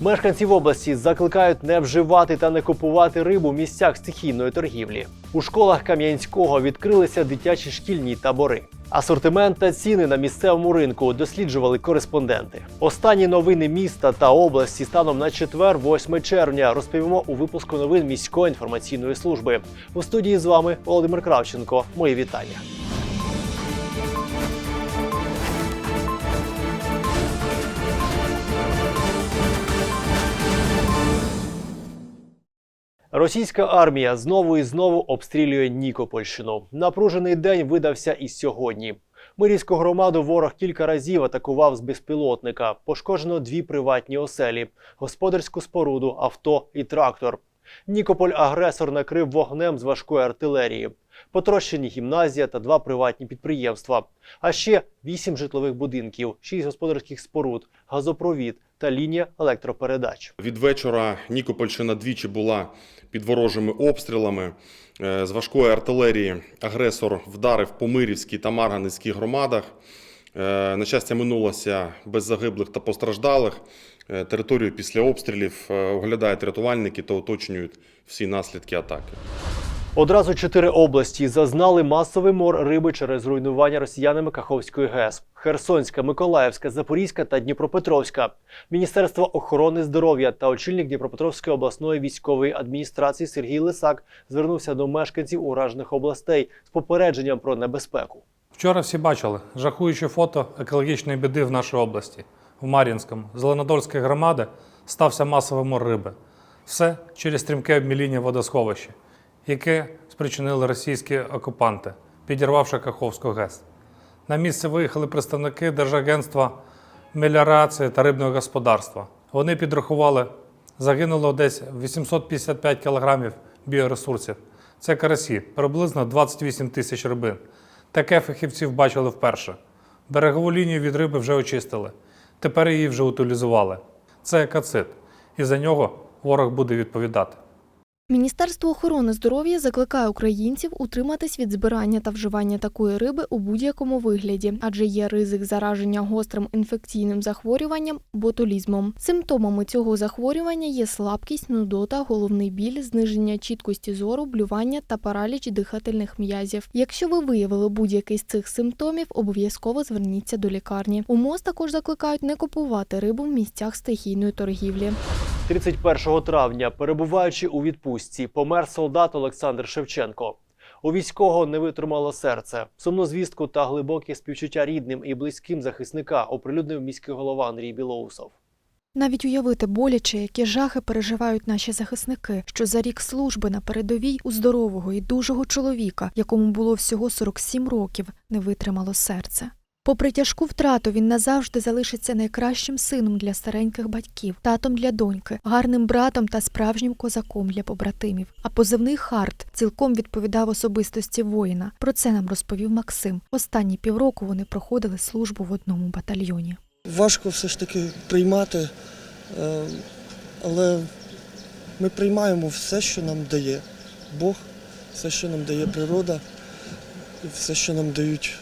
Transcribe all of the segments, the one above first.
Мешканців області закликають не вживати та не купувати рибу в місцях стихійної торгівлі. У школах Кам'янського відкрилися дитячі шкільні табори. Асортимент та ціни на місцевому ринку досліджували кореспонденти. Останні новини міста та області станом на четвер, 8 червня, розповімо у випуску новин міської інформаційної служби. У студії з вами Володимир Кравченко. Мої вітання. Російська армія знову і знову обстрілює Нікопольщину. Напружений день видався і сьогодні. Мирівську громаду ворог кілька разів атакував з безпілотника. Пошкоджено дві приватні оселі, господарську споруду, авто і трактор. Нікополь агресор накрив вогнем з важкої артилерії. Потрощені гімназія та два приватні підприємства. А ще вісім житлових будинків, шість господарських споруд, газопровід та лінія електропередач. Від вечора Нікопольщина двічі була під ворожими обстрілами. Е, З важкої артилерії агресор вдарив по Мирівській та Марганецькій громадах. Е, На щастя, минулося без загиблих та постраждалих. Е, Територію після обстрілів оглядають рятувальники та уточнюють всі наслідки атаки. Одразу чотири області зазнали масовий мор риби через руйнування росіянами Каховської ГЕС: Херсонська, Миколаївська, Запорізька та Дніпропетровська. Міністерство охорони здоров'я та очільник Дніпропетровської обласної військової адміністрації Сергій Лисак звернувся до мешканців уражених областей з попередженням про небезпеку. Вчора всі бачили жахуюче фото екологічної біди в нашій області. В Мар'їнському, Зеленодольської громади, стався масовий мор риби. Все через стрімке обміління водосховища, яке спричинили російські окупанти, підірвавши Каховську ГЕС. На місце виїхали представники Держагентства меліорації та рибного господарства. Вони підрахували, загинуло десь 855 кілограмів біоресурсів. Це карасі, приблизно 28 тисяч рибин. Таке фахівців бачили вперше. Берегову лінію від риби вже очистили. Тепер її вже утилізували. Це екоцид, і за нього ворог буде відповідати. Міністерство охорони здоров'я закликає українців утриматись від збирання та вживання такої риби у будь-якому вигляді, адже є ризик зараження гострим інфекційним захворюванням ботулізмом. Симптомами цього захворювання є слабкість, нудота, головний біль, зниження чіткості зору, блювання та параліч дихательних м'язів. Якщо ви виявили будь-який з цих симптомів, обов'язково зверніться до лікарні. У МОЗ також закликають не купувати рибу в місцях стихійної торгівлі. 31 травня, перебуваючи у відпустці, помер солдат Олександр Шевченко. У військового не витримало серце. Сумну звістку та глибоке співчуття рідним і близьким захисника оприлюднив міський голова Андрій Білоусов. Навіть уявити боляче, які жахи переживають наші захисники, що за рік служби на передовій у здорового і дужого чоловіка, якому було всього 47 років, не витримало серце. Попри тяжку втрату, він назавжди залишиться найкращим сином для стареньких батьків, татом для доньки, гарним братом та справжнім козаком для побратимів. А позивний Харт цілком відповідав особистості воїна. Про це нам розповів Максим. Останні півроку вони проходили службу в одному батальйоні. Важко все ж таки приймати, е, але ми приймаємо все, що нам дає Бог, все, що нам дає природа, і все, що нам дають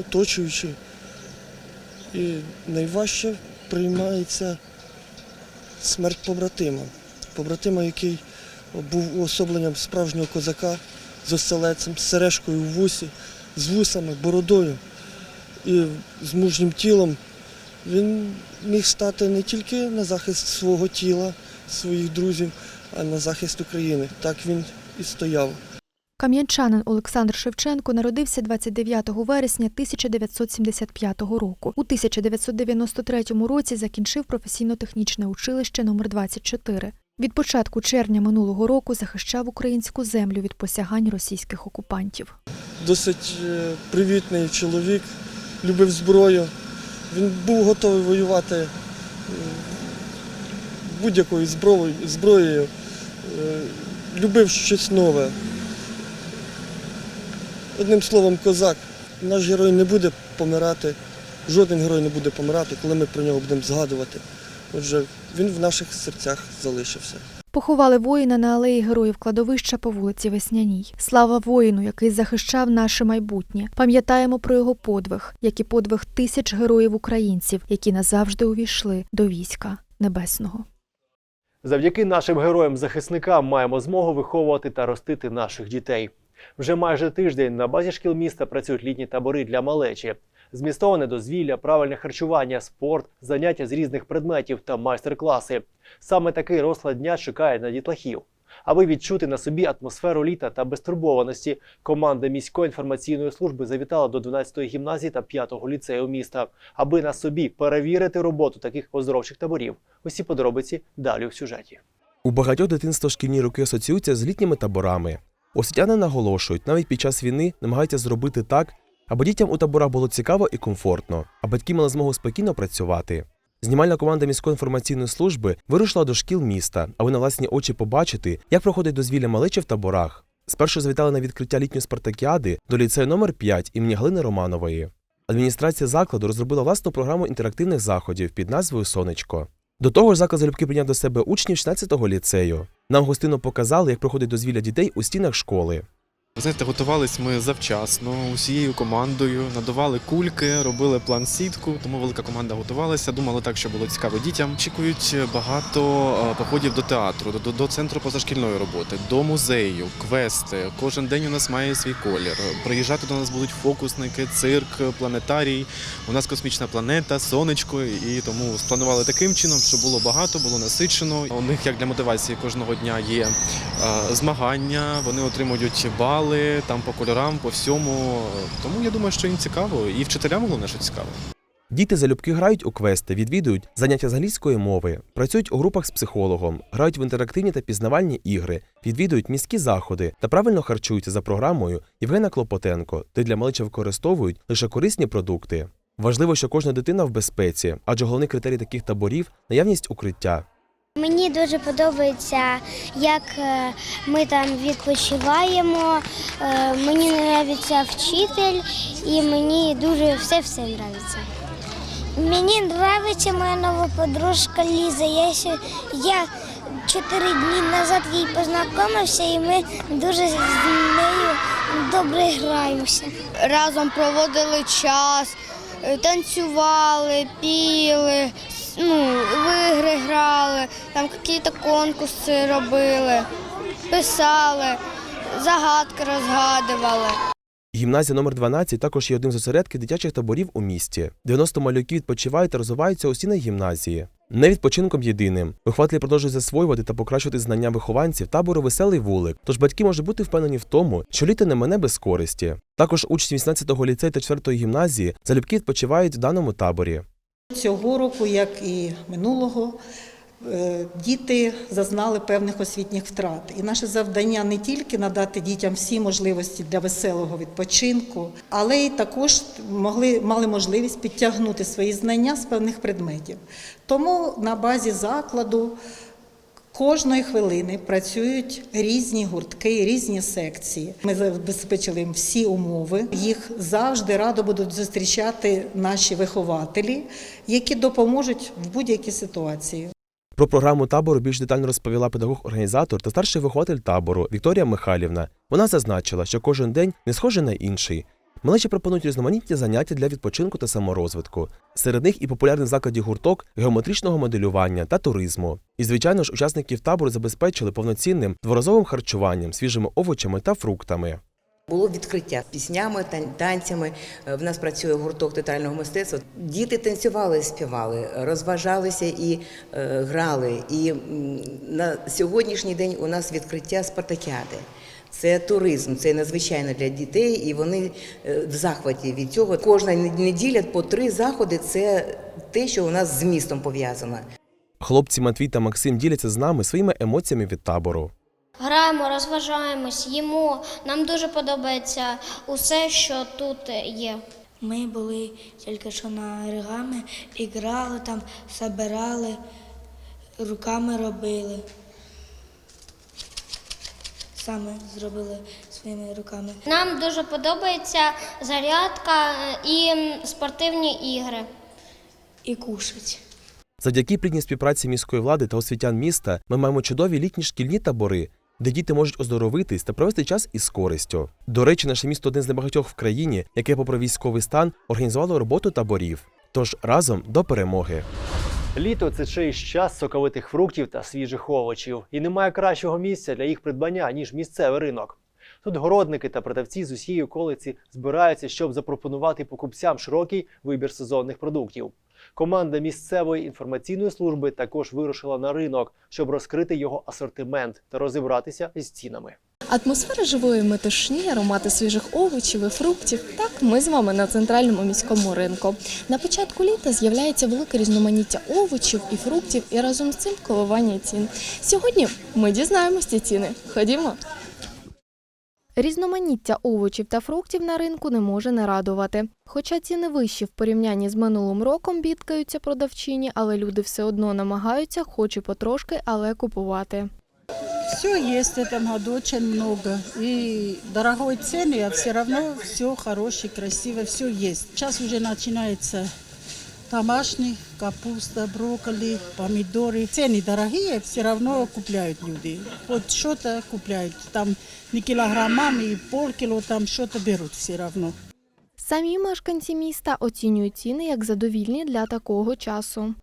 оточуючі. І найважче приймається смерть побратима. Побратима, який був уособленням справжнього козака з оселецем, з сережкою в вусі, з вусами, бородою і з мужнім тілом. Він міг стати не тільки на захист свого тіла, своїх друзів, а на захист України. Так він і стояв. Кам'янчанин Олександр Шевченко народився 29 вересня 1975 року. У 1993 році закінчив професійно-технічне училище номер 24 Від початку червня минулого року захищав українську землю від посягань російських окупантів. Досить е, привітний чоловік, любив зброю. Він був готовий воювати е, будь-якою зброєю. Е, любив щось нове. Одним словом, козак. Наш герой не буде помирати, жоден герой не буде помирати, коли ми про нього будемо згадувати. Отже, він в наших серцях залишився. Поховали воїна на алеї героїв кладовища по вулиці Весняній. Слава воїну, який захищав наше майбутнє. Пам'ятаємо про його подвиг, як і подвиг тисяч героїв українців, які назавжди увійшли до війська. Небесного. Завдяки нашим героям-захисникам маємо змогу виховувати та ростити наших дітей. Вже майже тиждень на базі шкіл міста працюють літні табори для малечі. Змістоване дозвілля, правильне харчування, спорт, заняття з різних предметів та майстер-класи. Саме такий розклад дня чекає на дітлахів. Аби відчути на собі атмосферу літа та безтурбованості, команда міської інформаційної служби завітала до 12-ї гімназії та 5-го ліцею міста, аби на собі перевірити роботу таких оздоровчих таборів. Усі подробиці далі в сюжеті. У багатьох дитинства шкільні роки асоціюються з літніми таборами. Освітяни наголошують, навіть під час війни намагаються зробити так, аби дітям у таборах було цікаво і комфортно, а батьки мали змогу спокійно працювати. Знімальна команда міської інформаційної служби вирушила до шкіл міста, аби на власні очі побачити, як проходить дозвілля малечі в таборах. Спершу завітали на відкриття літньої спартакіади до ліцею номер 5 імені Галини Романової. Адміністрація закладу розробила власну програму інтерактивних заходів під назвою Сонечко. До того ж, заклад залюбки прийняв до себе учнів 16-го ліцею. Нам гостинно показали, як проходить дозвілля дітей у стінах школи. Знаєте, готувались ми завчасно усією командою, надавали кульки, робили план сітку, тому велика команда готувалася. Думали так, що було цікаво дітям. Очікують багато е, походів до театру, до, до центру позашкільної роботи, до музею, квести. Кожен день у нас має свій колір. Приїжджати до нас будуть фокусники, цирк, планетарій. У нас космічна планета, сонечко, і тому спланували таким чином, щоб було багато, було насичено. У них як для мотивації кожного дня є е, змагання, вони отримують бали там по кольорам, по всьому. Тому я думаю, що їм цікаво, і вчителям головне, що цікаво. Діти залюбки грають у квести, відвідують заняття з англійської мови, працюють у групах з психологом, грають в інтерактивні та пізнавальні ігри, відвідують міські заходи та правильно харчуються за програмою Євгена Клопотенко, де для малечі використовують лише корисні продукти. Важливо, що кожна дитина в безпеці, адже головний критерій таких таборів наявність укриття. Мені дуже подобається, як е, ми там відпочиваємо. Е, Мені подобається вчитель і мені дуже все все подобається. Мені подобається моя нова подружка Ліза. Я, ще, я чотири дні назад їй познайомився і ми дуже з нею добре граємося. разом проводили час, е, танцювали, піли, ну, в ігри грали, там якісь конкурси робили, писали, загадки розгадували. Гімназія номер 12 також є одним з осередків дитячих таборів у місті. 90 малюків відпочивають та розвиваються у стінах гімназії. Не відпочинком єдиним. Вихователі продовжують засвоювати та покращувати знання вихованців табору веселий вулик. Тож батьки можуть бути впевнені в тому, що літо не мене без користі. Також учні 18-го ліцею та 4-ї гімназії залюбки відпочивають в даному таборі. Цього року, як і минулого, е, діти зазнали певних освітніх втрат. І наше завдання не тільки надати дітям всі можливості для веселого відпочинку, але й також могли, мали можливість підтягнути свої знання з певних предметів. Тому на базі закладу Кожної хвилини працюють різні гуртки, різні секції. Ми забезпечили їм всі умови. Їх завжди радо будуть зустрічати наші вихователі, які допоможуть в будь-якій ситуації. Про програму табору більш детально розповіла педагог-організатор та старший вихователь табору Вікторія Михайлівна. Вона зазначила, що кожен день не схожий на інший. Малечі пропонують різноманітні заняття для відпочинку та саморозвитку. Серед них і популярний в закладі гурток геометричного моделювання та туризму. І, звичайно ж, учасників табору забезпечили повноцінним дворазовим харчуванням, свіжими овочами та фруктами. Було відкриття піснями, тан- танцями. Е, В нас працює гурток театрального мистецтва. Діти танцювали, співали, розважалися і е, грали. І на сьогоднішній день у нас відкриття спартакіади. Це туризм, це надзвичайно для дітей, і вони е, в захваті від цього. Кожна неділя по три заходи це те, що у нас з містом пов'язано. Хлопці Матвій та Максим діляться з нами своїми емоціями від табору. Граємо, розважаємось, їмо. Нам дуже подобається усе, що тут є. Ми були тільки що на оригамі, і грали там, збирали, руками робили. Саме зробили своїми руками. Нам дуже подобається зарядка е, і спортивні ігри. І кушать. Завдяки плідній співпраці міської влади та освітян міста ми маємо чудові літні шкільні табори, де діти можуть оздоровитись та провести час із користю. До речі, наше місто одне з небагатьох в країні, яке, попри військовий стан, організувало роботу таборів. Тож разом до перемоги. Літо це ще й час соковитих фруктів та свіжих овочів, і немає кращого місця для їх придбання ніж місцевий ринок. Тут городники та продавці з усієї околиці збираються, щоб запропонувати покупцям широкий вибір сезонних продуктів. Команда місцевої інформаційної служби також вирушила на ринок, щоб розкрити його асортимент та розібратися з цінами. Атмосфера живої метушні, аромати свіжих овочів і фруктів. Так, ми з вами на центральному міському ринку. На початку літа з'являється велике різноманіття овочів і фруктів, і разом з цим коливання цін. Сьогодні ми дізнаємось ці ціни. Ходімо. Різноманіття овочів та фруктів на ринку не може не радувати. Хоча ціни вищі в порівнянні з минулим роком бідкаються продавчині, але люди все одно намагаються, хоч і потрошки, але купувати. Все есть в этом году очень много. И дорогой цены, а все равно все хорошее, красиво, все есть. Сейчас уже начинается домашний, капуста, брокколи, помидоры. Цены дорогие, все равно купляют люди. Вот что-то купляют. Там не килограммами, полкило, там что-то берут все равно. Самі мешканці міста оцінюють ціни як задовільні для такого часу.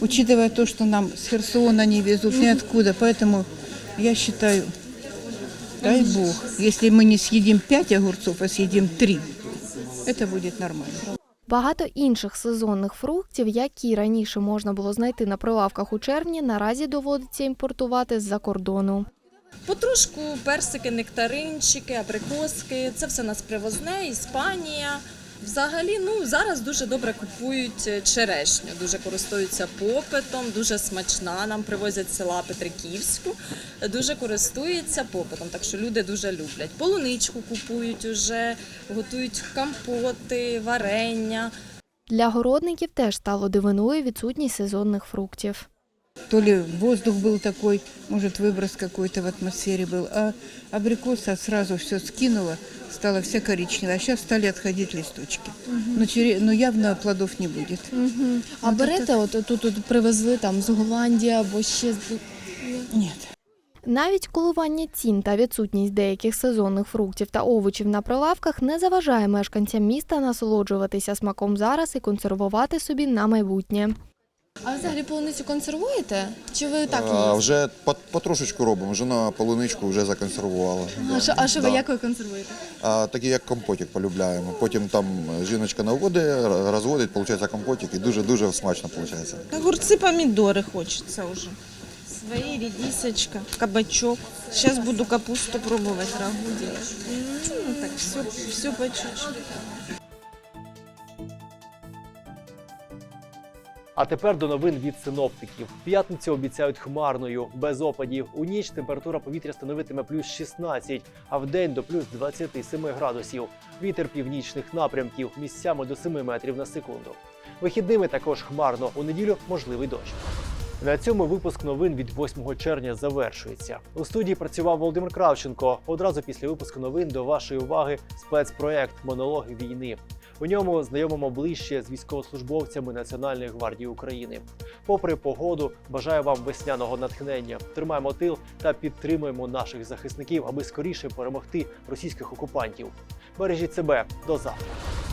учитывая то, что нам с Херсона не везут ниоткуда, поэтому я считаю, дай Бог, если мы не съедим пять огурцов, а съедим три, это будет нормально. Багато інших сезонних фруктів, які раніше можна було знайти на прилавках у червні, наразі доводиться імпортувати з-за кордону. Потрошку персики, нектаринчики, абрикоски. Це все нас привозне, Іспанія. Взагалі, ну зараз дуже добре купують е, черешню, дуже користуються попитом, дуже смачна. Нам привозять села Петриківську, дуже користується попитом, так що люди дуже люблять. Полуничку купують уже, готують компоти, варення. Для городників теж стало дивиною відсутність сезонних фруктів. То ли воздух был такой, может выброс какой-то в атмосфере был, а абрикоса сразу все скинула, стала вся коричневая, а сейчас стали отходить листочки. Но, чере- но явно плодов не будет. А Ну, берете, от тут, тут привезли там з Голландії або ще з Нет. Навіть коливання цін та відсутність деяких сезонних фруктів та овочів на прилавках не заважає мешканцям міста насолоджуватися смаком зараз і консервувати собі на майбутнє. А взагалі полуницю консервуєте? Чи ви так А, її? вже по- потрошечку робимо. Жена полуничку вже законсервувала. А що, а що ви Да. як ви консервуєте? А, такі як компотик полюбляємо. Потім там жіночка наводить, р- розводить, виходить компотик і дуже-дуже смачно виходить. Огурцы, помидоры хочется уже. Свои, редисочка, кабачок. Сейчас буду капусту пробовать, рагу делать. Так, все, все по чуть-чуть. А тепер до новин від синоптиків. П'ятницю обіцяють хмарною, без опадів. У ніч температура повітря становитиме плюс 16, а в день до плюс 27 градусів. Вітер північних напрямків місцями до 7 метрів на секунду. Вихідними також хмарно. У неділю можливий дощ. На цьому випуск новин від 8 червня завершується. У студії працював Володимир Кравченко. Одразу після випуску новин до вашої уваги спецпроект Монологи війни. У ньому знайомимо ближче з військовослужбовцями Національної гвардії України. Попри погоду, бажаю вам весняного натхнення. Тримаємо тил та підтримуємо наших захисників, аби скоріше перемогти російських окупантів. Бережіть себе до завтра.